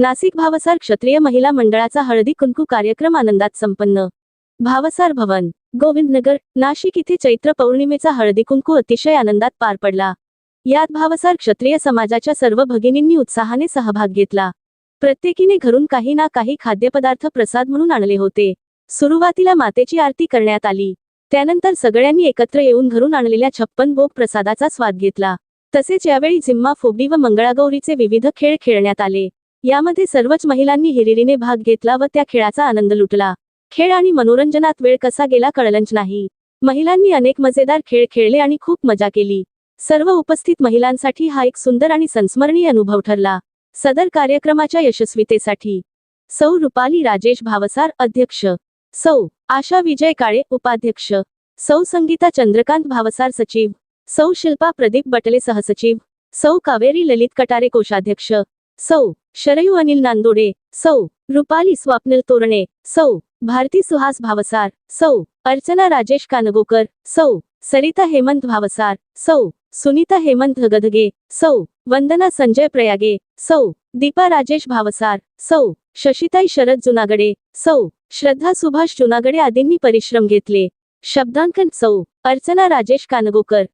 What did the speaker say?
नाशिक भावसार क्षत्रिय महिला मंडळाचा हळदी कुंकू कार्यक्रम आनंदात संपन्न. भावसार भवन गोविंदनगर नाशिक इथे चैत्र पौर्णिमेचा हळदी कुंकू अतिशय आनंदात पार पडला. यात भावसार क्षत्रिय समाजाच्या सर्व भगिनींनी उत्साहाने सहभाग घेतला. प्रत्येकीने घरून काही ना काही खाद्यपदार्थ प्रसाद म्हणून आणले होते. सुरुवातीला मातेची आरती करण्यात आली. त्यानंतर सगळ्यांनी एकत्र येऊन घरून आणलेल्या छप्पन भोग प्रसादाचा स्वाद घेतला. तसेच यावेळी झिम्मा फुगडी व मंगळागौरीचे विविध खेळ खेळण्यात आले. यामध्ये सर्वच महिलांनी हिरिरीने भाग घेतला व त्या खेळाचा आनंद लुटला. खेळ आणि मनोरंजनात वेळ कसा गेला कळलंच नाही. महिलांनी अनेक मजेदार खेळ खेळले आणि खूप मजा केली. सर्व उपस्थित महिलांसाठी हा एक सुंदर आणि संस्मरणीय अनुभव ठरला. सदर कार्यक्रमाच्या यशस्वीतेसाठी. सौ रुपाली राजेश भावसार अध्यक्ष. सौ आशा विजय काळे उपाध्यक्ष. सौ संगीता चंद्रकांत भावसार सचिव. सौ शिल्पा प्रदीप बटले सहसचिव. सौ कावेरी ललित कटारे कोषाध्यक्ष. सौ शरयू अनिल नांदोडे सौ रुपाली स्वप्निल तोरणे सौ भारती सुहास भावसार सौ अर्चना राजेश कानगोकर सौ सरिता हेमंत भावसार सौ सुनीता हेमंत गदगे सौ वंदना संजय प्रयागे सौ दीपा राजेश भावसार सौ शशिताई शरद जुनागडे सौ श्रद्धा सुभाष जुनागडे आदींनी परिश्रम घेतले. शब्दांकन सौ अर्चना राजेश कानगोकर